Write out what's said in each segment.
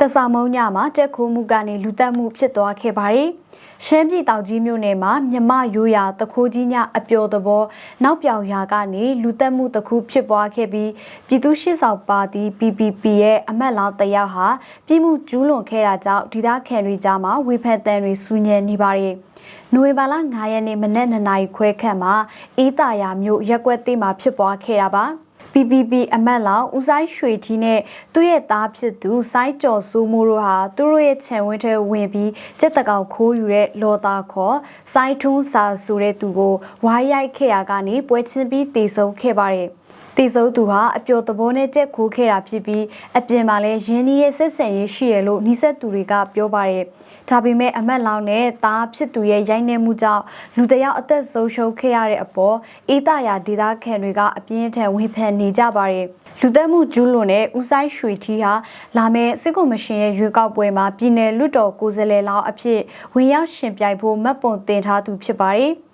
တဆာမုံညမှာတက်ခိုးမှုကနေလူတက်မှုဖြစ်သွားခဲ့ပါတယ်။ရှမ်းပြည်တောင်ကြီးမြို့နယ်မှာမြမရိုးရာတခိုးကြီးညအပျော်သဘောနောက်ပြောင်ရာကနေလူတက်မှုတစ်ခုဖြစ်ပွားခဲ့ပြီးပြည်သူ့ရှေ့ဆောင်ပါတီ PPP ရဲ့အမတ်လောင်းတစ်ယောက်ဟာပြည်မှုကျူးလွန်ခဲ့တာကြောင့်ဒေသခံတွေကြားမှာဝေဖန်တန်တွေစူးညံနေပါတယ်။နိုဝင်ဘာလ9ရက်နေ့မနက်2နာရီခွဲခန့်မှာအေးတာယာမြို့ရက်ကွက်သေးမှာဖြစ်ပွားခဲ့တာပါ။ PPP အမတ်လောင်ဦးဆိုင်ရွှေထီးနဲ့သူ့ရဲ့သားဖြစ်သူစိုင်းကျော်စိုးမိုးတို့ဟာသူတို့ရဲ့ခြံဝင်းထဲဝင်ပြီးစက်တကောင်ခိုးယူတဲ့လော်သားခေါ်စိုင်းထွန်းစာဆိုတဲ့သူကိုဝိုင်းရိုက်ခဲ့ရကနေပွဲချင်းပြီးတည်ဆုံခဲ့ပါတယ်။ တည်ဆုံသူဟာအပျော်သဘောနဲ့ကြက်ခိုးခဲ့တာဖြစ်ပြီးအပြင်မှာလည်းရင်းနှီးရဲ့ဆက်ဆံရေးရှိရလို့နှိဆက်သူတွေကပြောပါတယ်။ဒါပေမဲ့အမတ်လောင်နဲ့သားဖြစ်သူရဲ့ရိုက်နှက်မှုကြောင့်လူတယောက်အသက်ဆုံးရှုံးခဲ့ရတဲ့အပေါ်အေးတရာဒေသခံတွေကအပြင်းထန်ဝေဖန်နေကြပါတယ်လူသက်မှုကျူးလွန်တဲ့ဦးဆိုင်ရွှေထီးဟာလာမယ့်စစ်ကော်မရှင်ရဲ့ရွေးကောက်ပွဲမှာပြည်내လွတ်တော်ကိုယ်စားလှယ်လောင်းအဖြစ်ဝင်ရောက်ရှင်ပြိုင်ဖို့မှတ်ပုံတင်ထားသူဖြစ်ပါတယ်။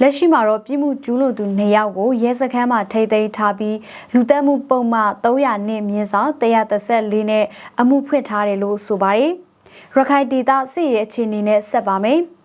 လက်ရှိမှာတော့ပြည်မှုကျူးလွန်သူ၂ယောက်ကိုရဲစခန်းမှာထိသိမ်းထားပြီးလူသက်မှုပုံမှန်300နှစ်မြင်းဆောင်134နဲ့အမှုဖွင့်ထားတယ်လို့ဆိုပါတယ်။ရခိုင်ဒေသစစ်ရေးအခြေအနေနဲ့ဆက်ပါမယ်။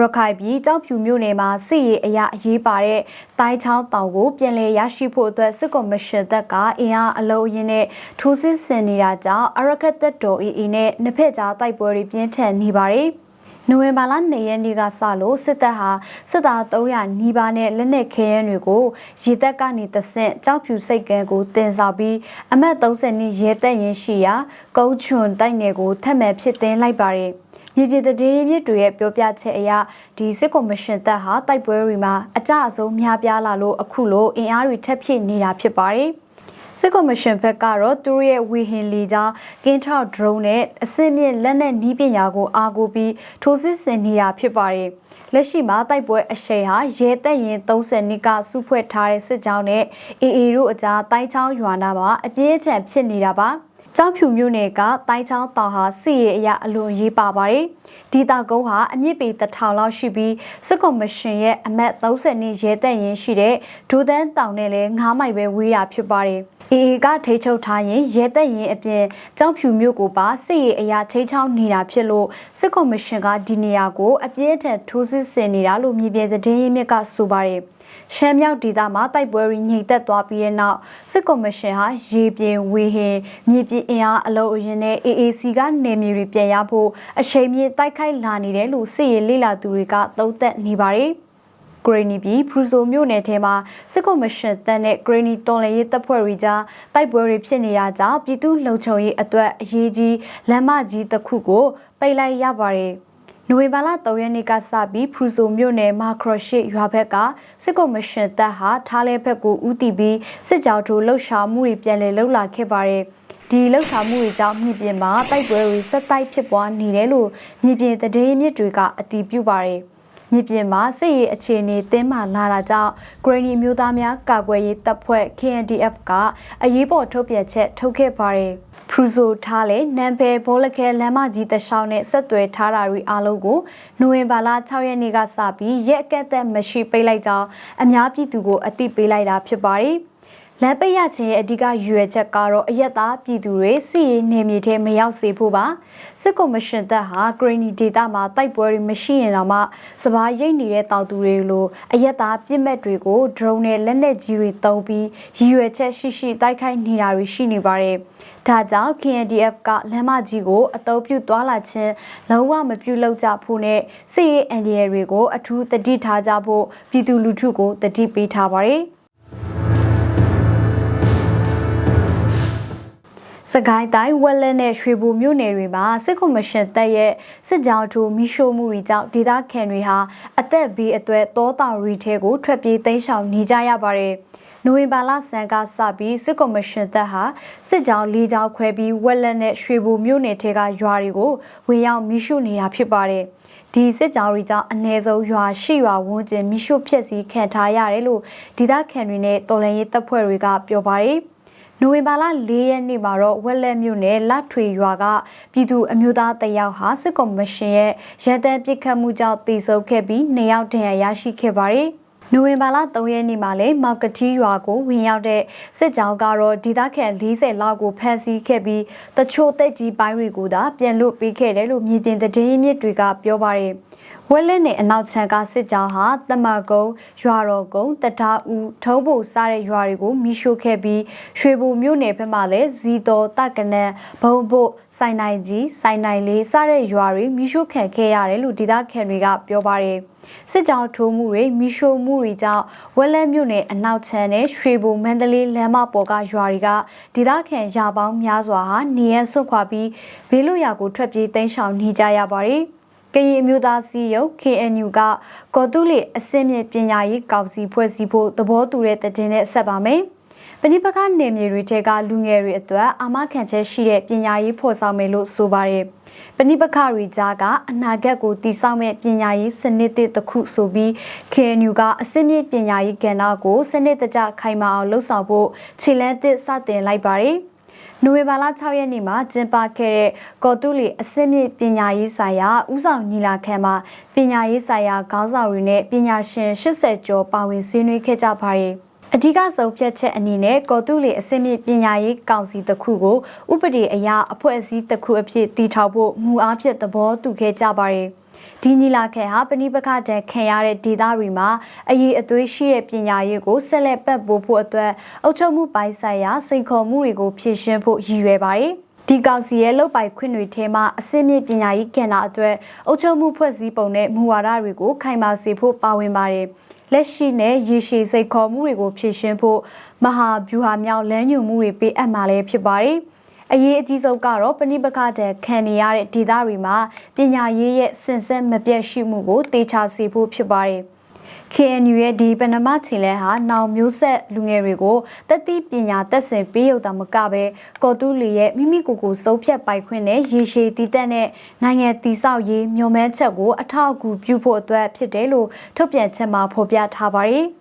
ရခိုင်ပြည်ကြောက်ဖြူမြို့နယ်မှာစစ်ရေးအရာအရေးပါတဲ့တိုင်းချောင်းတောင်ကိုပြန်လည်ရရှိဖို့အတွက်စစ်ကော်မရှင်တပ်ကအင်အားအလုံးအင်းနဲ့ထိုးစစ်ဆင်နေတာကြောင့်အရခတ်တပ်တော် AA နဲ့နှစ်ဖက်ကြားတိုက်ပွဲတွေပြင်းထန်နေပါတယ်။ နိုဝင်ဘာလ2ရက်နေ့ကစလို့စစ်တပ်ဟာစစ်သား300နီးပါးနဲ့လက်နက်ခဲယမ်းတွေကိုရေတပ်ကနေတဆင့်ကြောက်ဖြူစိတ်ကန်းကိုတင်ဆောင်ပြီးအမတ်30နှစ်ရဲတပ်ရင်ရှိရာကုန်းချွန်တိုက်နယ်ကိုထပ်မံဖြစ်သိမ်းလိုက်ပါတယ်။မြေပြည်တည်မြစ်တွေရဲ့ပြောပြချက်အရဒီစစ်ကော်မရှင်တပ်ဟာတိုက်ပွဲတွေမှာအကြအဆုံးများပြားလာလို့အခုလိုအင်အားတွေထပ်ဖြည့်နေတာဖြစ်ပါတယ်။ စစ်ကော်မရှင်ဘက်ကတော့သူတို့ရဲ့ဝီဟင်လီကြောင့်ကင်းထောက်ဒရုန်းနဲ့အစစ်မြစ်လက်နက်နီးပညာကိုအားကိုးပြီးထိုးစစ်ဆင်နေတာဖြစ်ပါတယ်။လက်ရှိမှာတိုက်ပွဲအရှိန်ဟာရဲတပ်ရင်30နှစ်ကစုဖွဲ့ထားတဲ့စစ်ကြောင်းနဲ့အေအေတို့အကြားတိုင်းချောင်းရွာနာမှာအပြင်းထန်ဖြစ်နေတာပါ။ ကျောင်းဖြူမြို့နယ်ကတိုင်းချောင်းတောင်ဟာစစ်ရေးအရာအလွန်ရေးပါပါတယ်။ဒီတောက်ကုန်းဟာအမြင့်ပေတထောင်လောက်ရှိပြီးစစ်ကော်မရှင်ရဲ့အမတ်30နှစ်ရဲတပ်ရင်ရှိတဲ့ဒိုသန်းတောင်နဲ့လည်း9မိုင်ပဲဝေးတာဖြစ်ပါတယ်။အေအေကထိချုပ် ထားရင်ရဲသက်ရင်အပြင်ကြောက်ဖြူမျိုးကိုပါစစ်ရေးအရာထိချောင်းနေတာဖြစ်လို့စစ်ကော်မရှင်ကဒီနေရာကိုအပြည့်အထန်ထိုးစစ်ဆင်နေတာလို့မြေပြင်သတင်းရင်းမြစ်ကဆိုပါတယ် ရှမ်းမြောက်ဒေသမှာတိုက်ပွဲတွေညှိသက်သွားပြီးတဲ့နောက်စစ်ကော်မရှင်ဟာရေပြင်ဝေဟင်မြေပြင်အင်အားအလုံးအရင်နဲ့ AAC ကနေမြေတွေပြန်ရဖို့အချိန်မြင့်တိုက်ခိုက်လာနေတယ်လို့စစ်ရေးလေ့လာသူတွေကသုံးသပ်နေပါတယ်။ဂရနီပြည်ဖရူဆိုမြို့နယ်ထဲမှာစစ်ကော်မရှင်တပ်နဲ့ဂရနီတော်လှန်ရေးတပ်ဖွဲ့တွေကြားတိုက်ပွဲတွေဖြစ်နေတာကြောင့်ပြည်သူ့လုံခြုံရေးအတွက်အရေးကြီးလမ်းမကြီးတစ်ခုကိုပိတ်လိုက်ရပါတယ်။ နိုဝင်ဘာလ3ရက်နေ့ကစပြီးဖရူဆိုမြို့နယ်မာခရရှိရွာဘက်ကစစ်ကော်မရှင်တပ်ဟာထားလဲဘက်ကိုဥတီပြီးစစ်ကြောထိုးလှုပ်ရှားမှုတွေပြန်လည်လှုပ်လာခဲ့ပါတယ်။ဒီလှုပ်ရှားမှုတွေကြောင့်မြေပြင်မှာတိုက်ပွဲတွေဆက်တိုက်ဖြစ်ပွားနေတယ်လို့မြေပြင်သတင်းမြစ်တွေကအတည်ပြုပါတယ်။ မြစ်ပြင်မှာစစ်ရေးအခြေအနေတင်းမာလာတာကြောင့် Granny မျိုးသားများကာကွယ်ရေးတပ်ဖွဲ့ KNDF ကအရေးပေါ်ထုတ်ပြန်ချက်ထုတ်ခဲ့ပါတယ်။ဖရူဆိုထားလေနမ်ဘဲဘောလခဲလမ်းမကြီးတလျှောက်နဲ့ဆက်သွယ်ထားတာတွေအားလုံးကိုနိုဝင်ဘာလ6ရက်နေ့ကစပြီးရက်အကက်သက်မရှိပိတ်လိုက်ကြောင်းအများပြည်သူကိုအသိပေးလိုက်တာဖြစ်ပါတယ်။ လမ်းပိတ်ရခြင်းရဲ့အဓိကရွယ်ချက်ကတော့အယက်သားပြည်သူတွေစီရေးနေမြေထဲမရောက်စေဖို့ပါစစ်ကော်မရှင်တပ်ဟာဂရနီဒေတာမှာတိုက်ပွဲတွေမရှိရင်တော့မှစပားရိတ်နေတဲ့တောက်သူတွေလိုအယက်သားပြစ်မဲ့တွေကို drone နဲ့လက်နက်ကြီးတွေတုံးပြီးရည်ရွယ်ချက်ရှိရှိတိုက်ခိုက်နေတာတွေရှိနေပါတယ်ဒါကြောင့် KNDF ကလမ်းမကြီးကိုအတုံးပြုသွားလာခြင်းလုံးဝမပြုလုပ်ကြဖို့နဲ့စစ်ရေးအန်ဒီရတွေကိုအထူးတတိထားကြဖို့ပြည်သူလူထုကိုတတိပေးထားပါတယ်။ စကိုင်းတိုင်းဝက်လက်နဲ့ရွှေဘူမြို့နယ်တွေမှာစစ်ကော်မရှင်တပ်ရဲ့စစ်ကြောင်းထိုးမိရှို့မှုတွေကြောင့်ဒေသခံတွေဟာအသက်ဘေးအသွဲတောတောင်ရီထဲကိုထွက်ပြေးသိမ်းရှောင်နေကြရပါတယ်။နိုဝင်ဘာလဆန်ကစပြီးစစ်ကော်မရှင်တပ်ဟာစစ်ကြောင်းလေးကြောင်းခွဲပြီးဝက်လက်နဲ့ရွှေဘူမြို့နယ်ထဲကရွာတွေကိုဝင်ရောက်မိရှို့နေတာဖြစ်ပါတယ်။ဒီစစ်ကြောင်းတွေကြောင့်အ ਨੇ ဆုံးရွာရှိရွာဝန်းကျင်မိရှုဖြစ်စီခံထားရတယ်လို့ဒေသခံတွေနဲ့တော်လှန်ရေးတပ်ဖွဲ့တွေကပြောပါတယ်။ နိုဝင်ဘာလ၄ရက်နေ့မှာတော့ဝက်လက်မြို့နယ်လက်ထွေရွာကပြည်သူအမျိုးသားတယောက်ဟာစစ်ကော်မရှင်ရဲ့ရဲတပ်ပစ်ခတ်မှုကြောင့်တေဆုံးခဲ့ပြီးနှစ်ယောက်ဒဏ်ရာရရှိခဲ့ပါတယ်။နိုဝင်ဘာလ3ရက်နေ့မှာလည်းမောက်ကတီရွာကိုဝင်ရောက်တဲ့စစ်ကြောင်းကတော့ဒေသခံ40လောက်ကိုဖမ်းဆီးခဲ့ပြီးတချို့တက်ကြီးပိုင်းတွေကိုသာပြန်လွတ်ပေးခဲ့တယ်လို့မြေပြင်သတင်းရင်းမြစ်တွေကပြောပါတယ် ဝက်လက်နဲ့အနောက်ချမ်းကစစ်ကြောင်းဟာတမကုန်းရွာတော်ကုန်းတတားဦးထုံးဖို့စားတဲ့ရွာတွေကိုမိရှို့ခဲ့ပြီးရွှေဘိုမြို့နယ်ဘက်မှလည်းဇီတော်တကနန်ဘုံဘို့စိုင်နိုင်ကြီးစိုင်နိုင်လေးစားတဲ့ရွာတွေမိရှို့ခံခဲ့ရတယ်လို့ဒေသခံတွေကပြောပါတယ်စစ်ကြောင်းထိုးမှုတွေမိရှို့မှုတွေကြောင့်ဝက်လက်မြို့နယ်အနောက်ချမ်းနဲ့ရွှေဘိုမန္တလေးလမ်းမပေါ်ကရွာတွေကဒေသခံရာပေါင်းများစွာဟာနေရဆွတ်ခွာပြီးဘေးလွတ်ရာကိုထွက်ပြေးတိမ်းရှောင်နေကြရပါတယ် ကရင်အမျိုးသားစီယုံ KNU ကကော်တူးလီအစင်းမြင့်ပညာရေးကောင်စီဖွဲ့စည်းဖို့သဘောတူတဲ့တည်င်းနဲ့ဆက်ပါမယ်။ပဏိပကနေမြေတွေထဲကလူငယ်တွေအတွက်အာမခံချက်ရှိတဲ့ပညာရေးဖော်ဆောင်မယ်လို့ဆိုပါတယ်။ပဏိပခတွေကြားကအနာဂတ်ကိုတည်ဆောက်မဲ့ပညာရေးစနစ်တစ်ခုဆိုပြီး KNU ကအစင်းမြင့်ပညာရေးကဏ္ဍကိုစနစ်တကျခိုင်မာအောင်လှုပ်ဆောင်ဖို့ခြေလှမ်းသစ်စတင်လိုက်ပါတယ်။ နိုဝင်ဘာလ6ရက်နေ့မှာကျင်းပခဲ့တဲ့ကော်တူလီအစစ်မြစ်ပညာရေးဆိုင်ရာဥဆောင်ညီလာခံမှာပညာရေးဆိုင်ရာခေါင်းဆောင်တွေနဲ့ပညာရှင်80ကျော်ပါဝင်ဆွေးနွေးခဲ့ကြပါတယ်။အဓိကဆုံးဖြတ်ချက်အနေနဲ့ကော်တူလီအစစ်မြစ်ပညာရေးကောင်စီတစ်ခုကိုဥပဒေအရအဖွဲ့အစည်းတစ်ခုအဖြစ်တည်ထောင်ဖို့မူအားဖြင့်သဘောတူခဲ့ကြပါတယ်။ ဒီညီလာခံဟာပဏိပခတန်ခံရတဲ့ဒေသတွေမှာအရေးအသွေးရှိတဲ့ပညာရေးကိုဆက်လက်ပတ်ပိုးဖို့အတွက်အုပ်ချုပ်မှုပိုင်းဆိုင်ရာစိန်ခေါ်မှုတွေကိုဖြေရှင်းဖို့ရည်ရွယ်ပါတယ်။ဒီကောင်စီရဲ့လုပ်ပိုင်ခွင့်တွေထဲမှာအစစ်မြစ်ပညာရေးကဏ္ဍအတွက်အုပ်ချုပ်မှုဖွဲ့စည်းပုံနဲ့မူဝါဒတွေကိုခိုင်မာစေဖို့ပါဝင်ပါတယ်။လက်ရှိနဲ့ရေရှည်စိတ်ခေါ်မှုတွေကိုဖြည့်ရှင်းဖို့မဟာဗျူဟာမြောက်လမ်းညွှန်မှုတွေပေးအပ်မှာလည်းဖြစ်ပါတယ်။ အရေးအကြီးဆုံးကတော့ပဏိပကတဲ့ခံနေရတဲ့ဒေသတွေမှာပညာရေးရဲ့စင်ဆက်မပြတ်ရှိမှုကိုတေချာစေဖို့ဖြစ်ပါတယ်။ KNU ရဲ့ဒီပဏမချီလဲဟာနောင်မျိုးဆက်လူငယ်တွေကိုတက်သည့်ပညာတက်ဆင်ပေးရုံတမကပဲကော်တူးလီရဲ့မိမိကိုယ်ကိုစုပ်ဖြတ်ပိုက်ခွင့်နဲ့ရေရှည်တည်တက်တဲ့နိုင်ငံတည်ဆောက်ရေးမျှော်မှန်းချက်ကိုအထောက်အကူပြုဖို့အတွက်ဖြစ်တယ်လို့ထုတ်ပြန်ချက်မှာဖော်ပြထားပါတယ်။